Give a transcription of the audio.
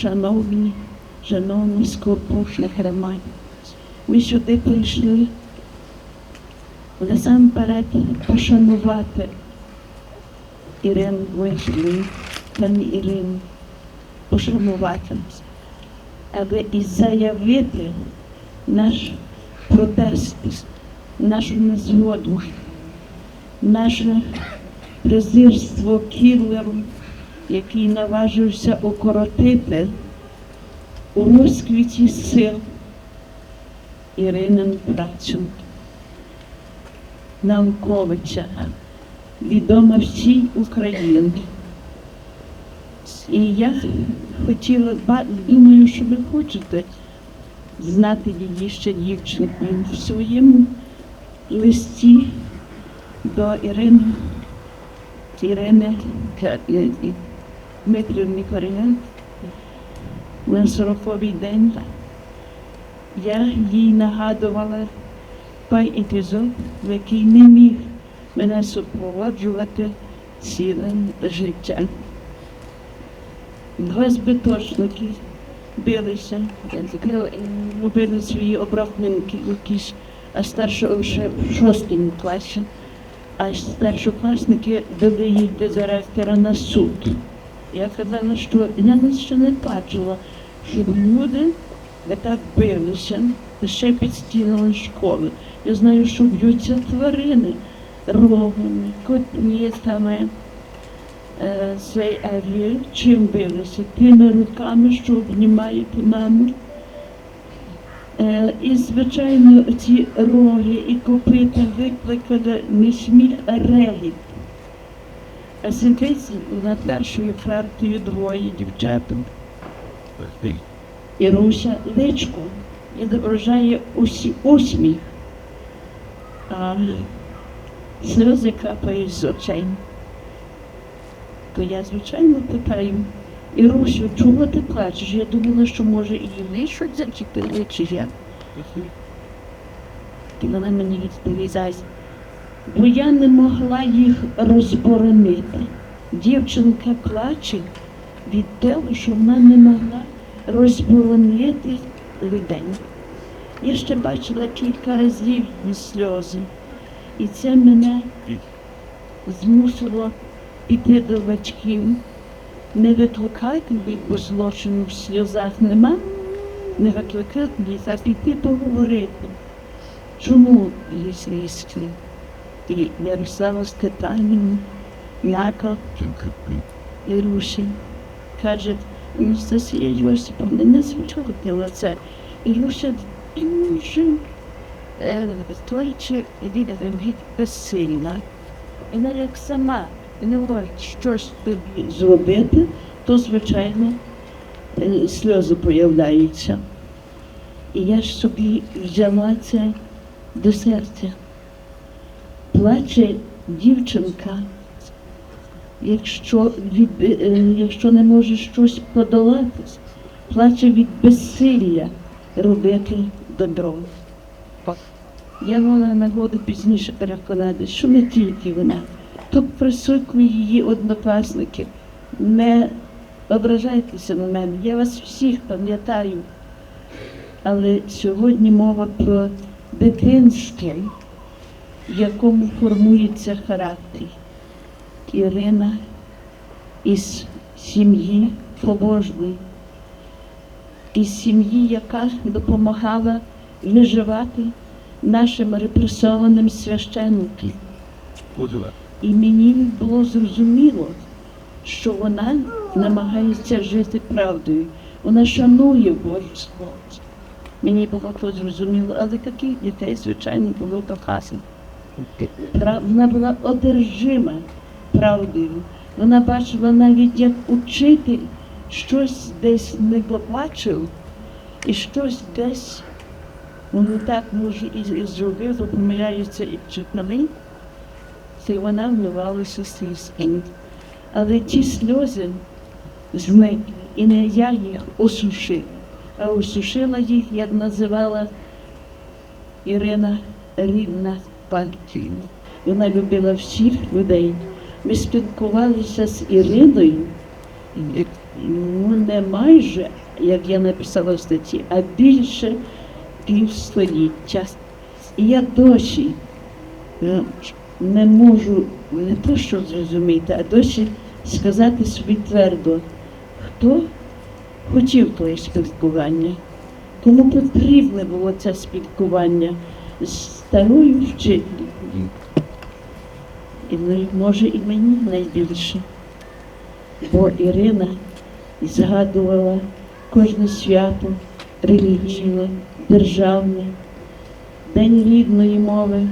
шановні, шановні скорпушні громаді. Ми сюди прийшли насамперед пошанувати Ірину Вишню, пані Ірину, пошанувати, але і заявити наш протест, нашу незгоду, наше презирство кілеру, який наважився укоротити у розквіті сил Іринин працю науковича, відома всій Україні. І я хотіла, думаю, що ви хочете знати її ще дівчинкою в своєму листі до Ірини, Ірини Дмитрівни Корієнт на 40-й день. Я їй нагадувала той епізод, в який не міг мене супроводжувати ціле життя. Два збиточники билися, робили свої обрахунки якісь, а старшого ще в шостому класі, а старшокласники вели їх до директора на суд. Я казала, що я нас ще не бачила, щоб люди не так билися, ще під стінами школи. Я знаю, що б'ються тварини рогами, котницями. Е, Цей Еві чим билися? Тими руками, що обнімають маму. Е, І, звичайно, ці роги і копита викликали не сміх, а регіт. Сидить на першою партою двоє дівчаток. І Руся личко відображає усі усміх, а сльози капають з очей. То я, звичайно, питаю, Ірусю, чого ти плачеш? Я думала, що може і лишуть зачепили, чи як? І вона мені відповідає, бо я не могла їх розборонити. Дівчинка плаче від того, що вона не могла розборонити людей. Я ще бачила кілька разів її сльози, і це мене змусило піти до батьків. Не викликайте їх, бо злочину в сльозах нема, не викликати їх, а піти поговорити. Чому її слізки? І Ярослава питанням, Яков і Руші. Каже, Анастасія Йосиповна, не звучала це. І Руся дуже е, стоячи від безсильна. Вона як сама не говорить щось тобі зробити, то, звичайно, е, сльози появляються. І я ж собі взяла це до серця. Плаче дівчинка, якщо, від, е, якщо не може щось подолати, плаче від безсилля робити добро. Я мала нагоду пізніше переконати, що не тільки вона, то присутні її однокласники. Не ображайтеся на мене, я вас всіх пам'ятаю. Але сьогодні мова про дитинство, в якому формується характер. Ірина із сім'ї побожної, із сім'ї, яка допомагала виживати нашим репресованим священникам. І мені було зрозуміло, що вона намагається жити правдою. Вона шанує Боже Слово. Мені було то зрозуміло, але таких дітей, звичайно, було. Пра- Вона була одержима правдою. Вона бачила навіть, як учитель щось десь не побачив, і щось десь воно так може і, зробив, то помиляються і вчителі. Це вона вливалася слізки. Але ті сльози зникли, і не я їх осушила, а осушила їх, як називала Ірина рідна партія. Вона любила всіх людей. Ми спілкувалися з Іриною, ну не майже, як я написала в статті, а більше півстоліття. І я досі е, не можу не то що зрозуміти, а досі сказати собі твердо, хто хотів твоє спілкування, кому потрібне було це спілкування старою вчителькою. І може і мені найбільше. Бо Ірина згадувала кожне свято релігійне, державне, День рідної мови,